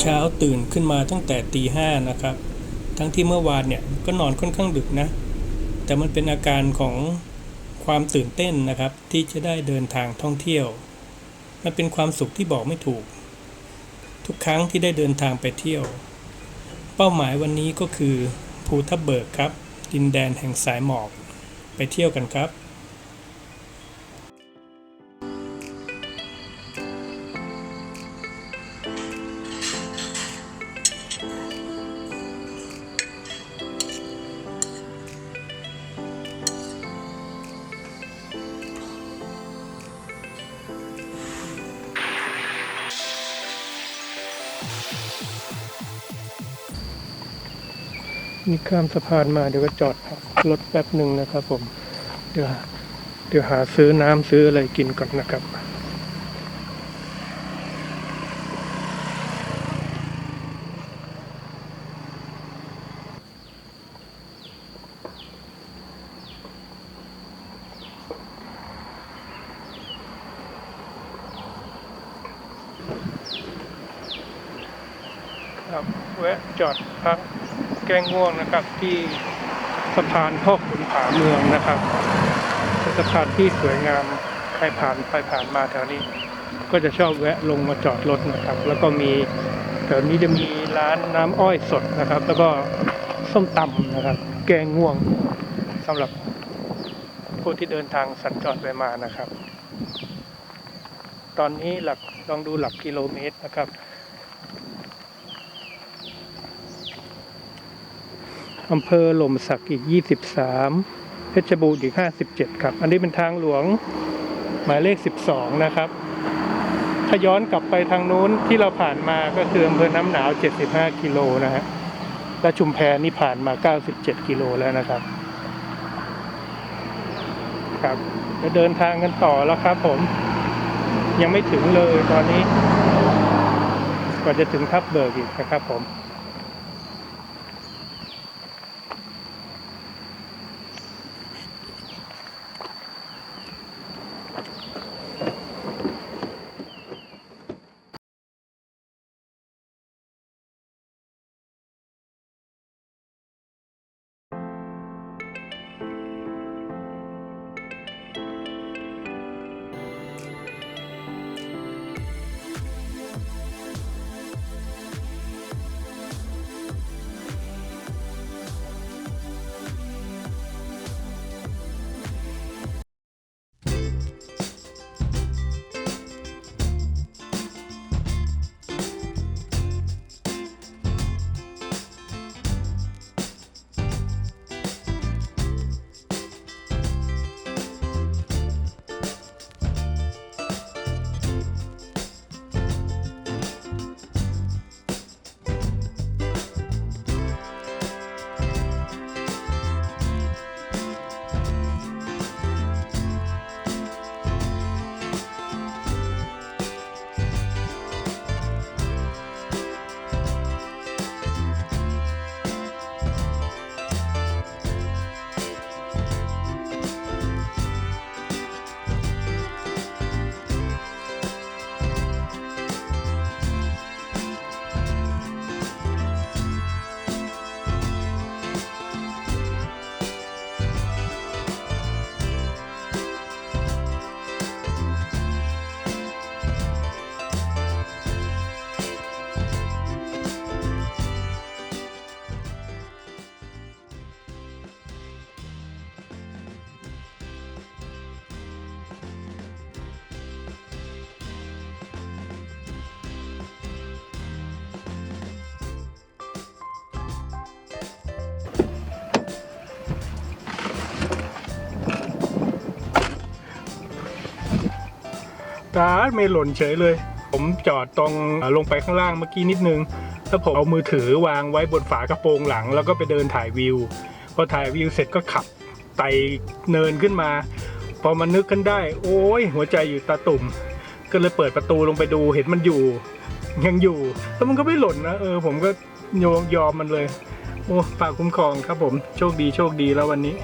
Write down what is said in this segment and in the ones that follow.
เช้าตื่นขึ้นมาตั้งแต่ตีห้านะครับ ทั้งที่เมื่อวานเนี่ยก็นอนค่อนข้างดึกนะ แต่มันเป็นอาการของความตื่นเต้นนะครับ ที่จะได้เดินทางท่องเที่ยว มันเป็นความสุขที่บอกไม่ถูก ทุกครั้งที่ได้เดินทางไปเที่ยว เป้าหมายวันนี้ก็คือภูทับเบิกครับ ดินแดนแห่งสายหมอก ไปเที่ยวกันครับ มีข้ามสะพานมาเดี๋ยวก็จอดพักรถแป๊บหนึ่งนะครับผม เดี๋ยวเดี๋ยวหาซื้อน้ำซื้ออะไรกินก่อนนะครับครับแวะจอดพัก แก้ง่วงนะครับ ที่สะพานพ่อขุนผาเมืองนะครับเป็นสะพานที่สวยงามใครผ่านไปผ่านมาแถวนี้ ก็จะชอบแวะลงมาจอดรถนะครับ แล้วก็มีแถวนี้จะมีร้านน้ำอ้อยสดนะครับ แล้วก็ส้มตำนะครับ แกงง่วงสำหรับผู้ที่เดินทางสัญจรไปมานะครับ ตอนนี้หลักลองดูหลักกิโลเมตรนะครับ อำเภอหล่มสักอีก 23 เพชรบูรณ์อีก 57 ครับ อันนี้เป็นทางหลวงหมายเลข 12 นะครับ ถ้าย้อนกลับไปทางนู้นที่เราผ่านมาก็คืออำเภอน้ำหนาว 75 กิโลนะฮะและชุมแพนี่ผ่านมา 97 กิโลแล้วนะครับ ครับจะเดินทางกันต่อแล้วครับผม ยังไม่ถึงเลยตอนนี้กว่าจะถึงทับเบิกอีกนะครับผมาดไม่หล่นเฉยเลย ผมจอดตรงลงไปข้างล่างเมื่อกี้นิดนึง แล้วผมเอามือถือวางไว้บนฝากระโปรงหลัง แล้วก็ไปเดินถ่ายวิว พอถ่ายวิวเสร็จก็ขับไต่เนินขึ้นมา พอมันนึกขึ้นได้ โอ้ยหัวใจอยู่ตาตุ่ม ก็เลยเปิดประตูลงไปดูเห็นมันอยู่ ยังอยู่แล้วมันก็ไม่หล่นนะเออผมก็โยมยอมมันเลย โอ้ฝากคุ้มครองครับผมโชคดีโชคดีแล้ววันนี้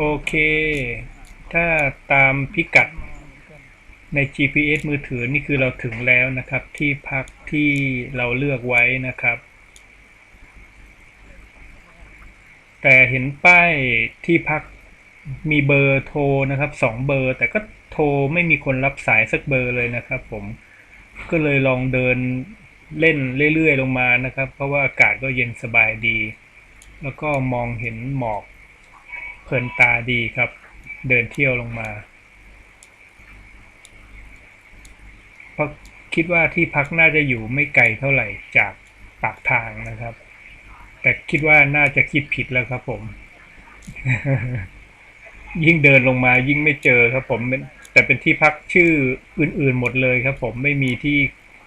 โอเค ถ้าตามพิกัดใน GPS มือถือนี่คือเราถึงแล้วนะครับ ที่พักที่เราเลือกไว้นะครับ แต่เห็นป้ายที่พักมีเบอร์โทรนะครับสองเบอร์ แต่ก็โทรไม่มีคนรับสายสักเบอร์เลยนะครับ ผมก็เลยลองเดินเล่นเรื่อยๆลงมานะครับ เพราะว่าอากาศก็เย็นสบายดี แล้วก็มองเห็นหมอก เพลินตาดีครับ เดินเที่ยวลงมาเพราะคิดว่าที่พักน่าจะอยู่ไม่ไกลเท่าไหร่จากปากทางนะครับ แต่คิดว่าน่าจะคิดผิดแล้วครับผม ยิ่งเดินลงมายิ่งไม่เจอครับ ผมแต่เป็นที่พักชื่ออื่นๆหมดเลยครับ ผมไม่มีที่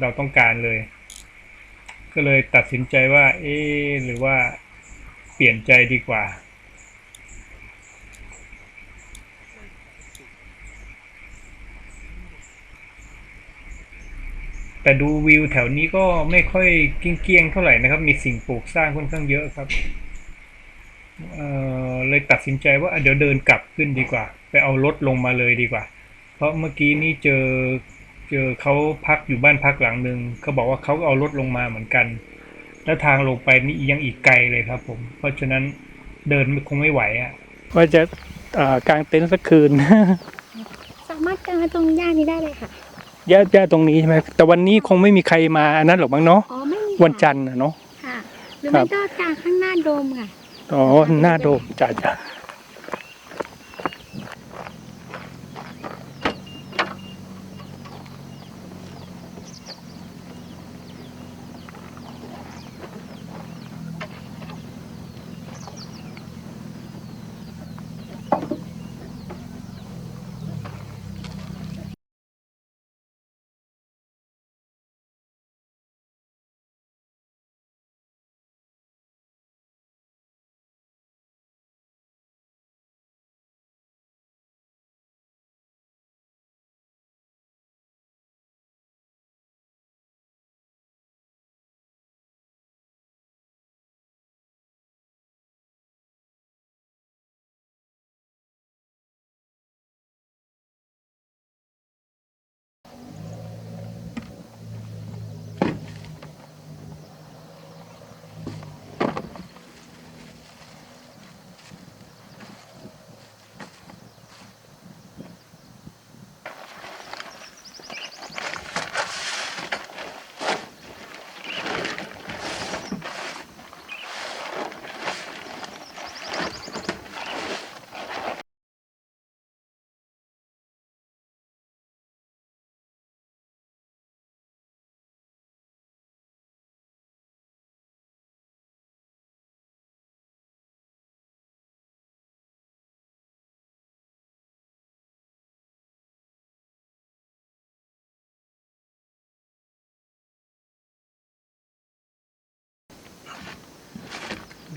เราต้องการเลย ก็เลยตัดสินใจว่า เอ๊หรือว่าเปลี่ยนใจดีกว่า แต่ดูวิวแถวนี้ก็ไม่ค่อยเกี้ยงๆเท่าไหร่นะครับ มีสิ่งปลูกสร้างค่อนข้างเยอะครับเอ่อเลยตัดสินใจว่าอะเดี๋ยวเดินกลับขึ้นดีกว่า ไปเอารถลงมาเลยดีกว่า เพราะเมื่อกี้นี่เจอเจอเขาพักอยู่บ้านพักหลังหนึ่งเขาบอกว่าเขาก็เอารถลงมาเหมือนกัน แล้วทางลงไปนี่ยังอีกไกลเลยครับ ผม เพราะฉะนั้นเดินคงไม่ไหวอะว่าจะกางเต็นท์สักคืน สามารถกางตรงหญ้านี้ได้เลยค่ะ ย่าย่าตรงนี้ใช่ไหมแต่วันนี้คงไม่มีใครมาอันนั้นหรอกมั้งเนาะอ๋อไม่มีวันจันทร์นะเนาะ ค่ะหรือครัไม่บ ก็กางข้างหน้าโดมค่ะ อ๋อหน้าโดมจ้าจ้า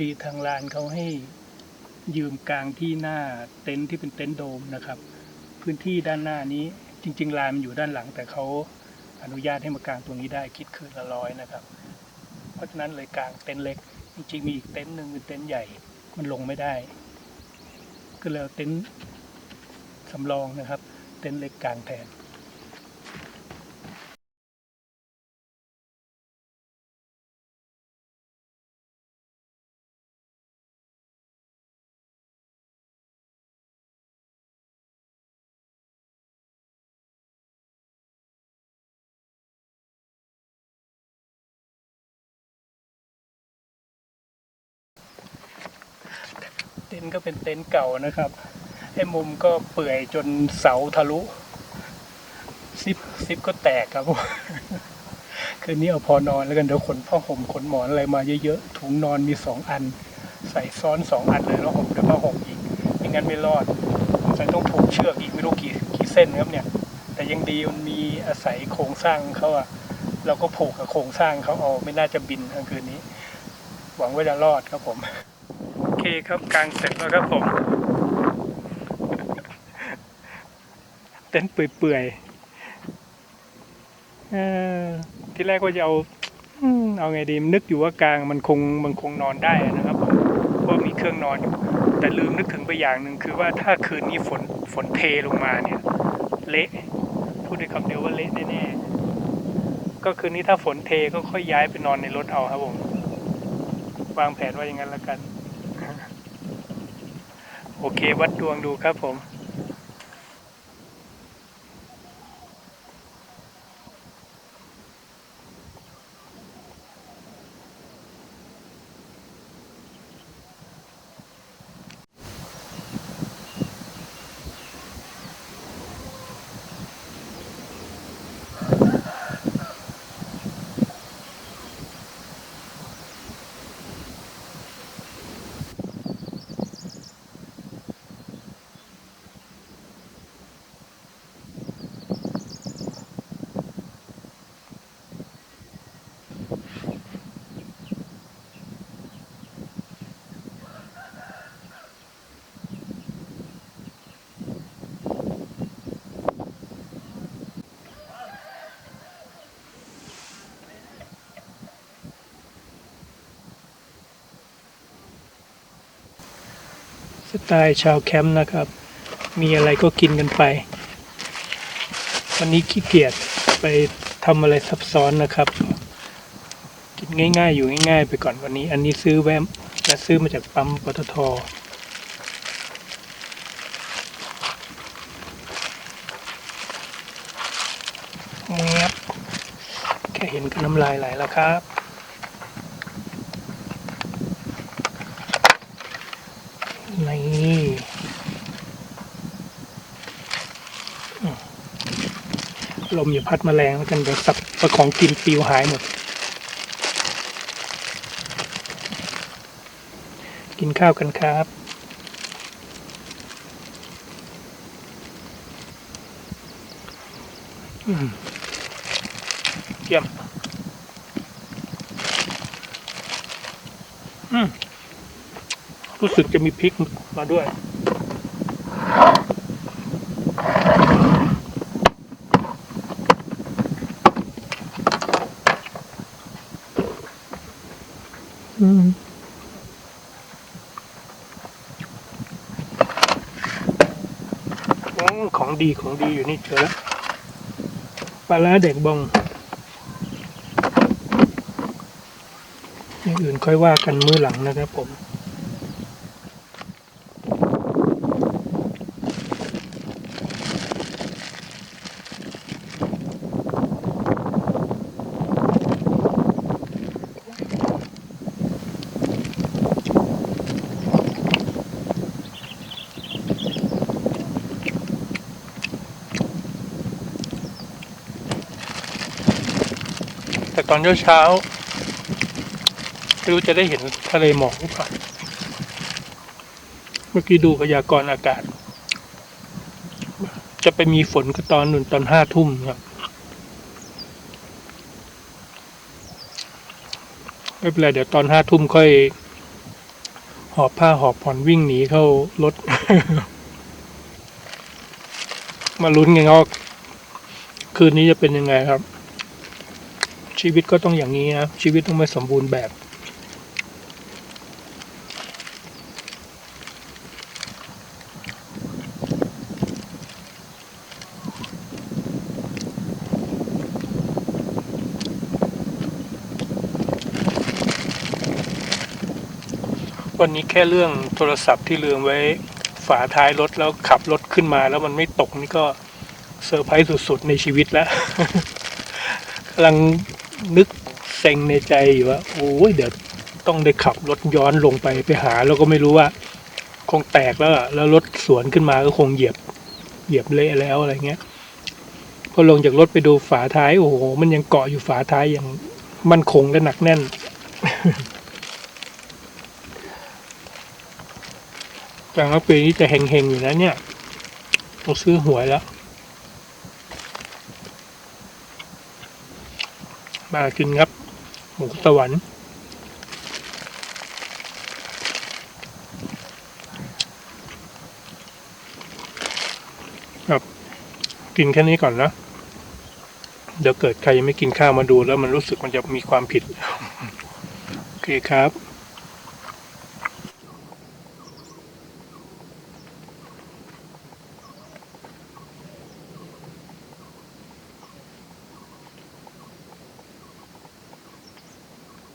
ดีทางลานเขาให้ยืมกลางที่หน้าเต็นท์ที่เป็นเต็นท์โดมนะครับ พื้นที่ด้านหน้านี้จริง ๆ ลานมันอยู่ด้านหลัง แต่เขาอนุญาตให้มากางตรงนี้ได้คิดคืนละร้อยนะครับ เพราะฉะนั้นเลยกลางเต็นท์เล็ก จริงๆมีอีกเต็นท์หนึ่งเป็นเต็นท์ใหญ่มันลงไม่ได้ ก็เลยเต็นท์สำรองนะครับ เต็นท์เล็กกลางแทน ท์ก็เป็นเต็นท์เก่านะครับไอ้มุมก็เปื่อยจนเสาทะลุ ซิปซิปก็แตกครับคืนนี้เอาพอนอนแล้วกันเดี๋ยวขนผ้าห่มขนหมอนอะไรมาเยอะๆถุงนอนมีสองอัน ใส่ซ้อนสองอันเลยแล้วห่มด้วยผ้าห่มอีกไม่งั้นไม่รอดสงสัยต้องผูกเชือกอีกไม่รู้กี่กี่เส้นครับเนี่ย แต่ยังดีมันมีอาศัยโครงสร้างเขาอะเราก็ผูกกับโครงสร้างเขาเอาไม่น่าจะบินกลางคืนนี้ หวังว่าจะรอดครับผม โอเครับกลางเสร็จแล้วครับผม เต้นท์เปื่อยๆที่แรกว่าจะเอาเอาไงดีนึกอยู่ว่ากลางมันคงมันคงนอนได้นะครับผมเพราะมีเครื่องนอนอยู่ แต่ลืมนึกถึงไปอย่างหนึ่งคือว่าถ้าคืนนี้ฝนฝนเทลงมาเนี่ย เละพูดด้คำเดียวว่าเละแน่ๆก็คืนนี้ถ้าฝนเทก็ค่อยย้ายไปนอนในรถเอาครับผมวางแผนไว้อย่างนั้นแล้วกัน โอเค วัดดวงดูครับผม สไตล์ชาวแคมป์นะครับ มีอะไรก็กินกันไป วันนี้ขี้เกียจไปทำอะไรซับซ้อนนะครับ กินง่ายๆ อยู่ง่ายๆ ไปก่อนวันนี้ อันนี้ซื้อแวมและซื้อมาจากปั๊มปตทเงียบแค่เห็นก็น้ำลายไหลแล้วครับ นี่ลมอย่าพัดมแมลงแล้วกันเดี๋ยวสับประของกินปิวหายหมด กินข้าวกันครับอืมเยี่ยม รู้สึกจะมีพริกมาด้วย อืมของดีของดีอยู่นี่เจอแล้วปลาร้าเด็กบองอย่างอื่นค่อยว่ากันมื้อหลังนะครับผม ตอนเช้าๆไม่รู้จะได้เห็นทะเลหมอกหรือเปล่าเมื่อกี้ดูพยากรณ์อากาศ จะไปมีฝนก็ตอนนุ่นตอนห้าทุ่มครับไม่เป็นไรเดี๋ยวตอนห้าทุ่มค่อย หอบผ้าหอบผ่อนวิ่งหนีเข้ารถ มาลุ้นกันว่าคืนนี้จะเป็นยังไงครับ ชีวิตก็ต้องอย่างนี้นะ ชีวิตต้องไม่สมบูรณ์แบบวันนี้แค่เรื่องโทรศัพท์ที่ลืมไว้ฝาท้ายรถแล้วขับรถขึ้นมาแล้วมันไม่ตกนี่ก็เซอร์ไพรส์สุดๆในชีวิตแล้วกำลัง นึกเซ็งในใจอยู่ว่าโอ้ยเดี๋ยวต้องได้ขับรถย้อนลงไปไปหา แล้วก็ไม่รู้ว่า คงแตกแล้วแล้วรถสวนขึ้นมาก็คงเหยียบ เหยียบเละแล้วอะไรเงี้ย พอลงจากรถไปดูฝาท้ายโอ้โหมันยังเกาะอยู่ฝาท้ายอย่างมั่นคงและหนักแน่นกลางปีนี้จะเฮงๆอยู่นะเนี่ยต้องซื้อหวยแล้ว มากินครับ หมูสวรรค์ครับกินแค่นี้ก่อนนะเดี๋ยวเกิดใครยังไม่กินข้าวมาดูแล้วมันรู้สึกมันจะมีความผิด โอเคครับ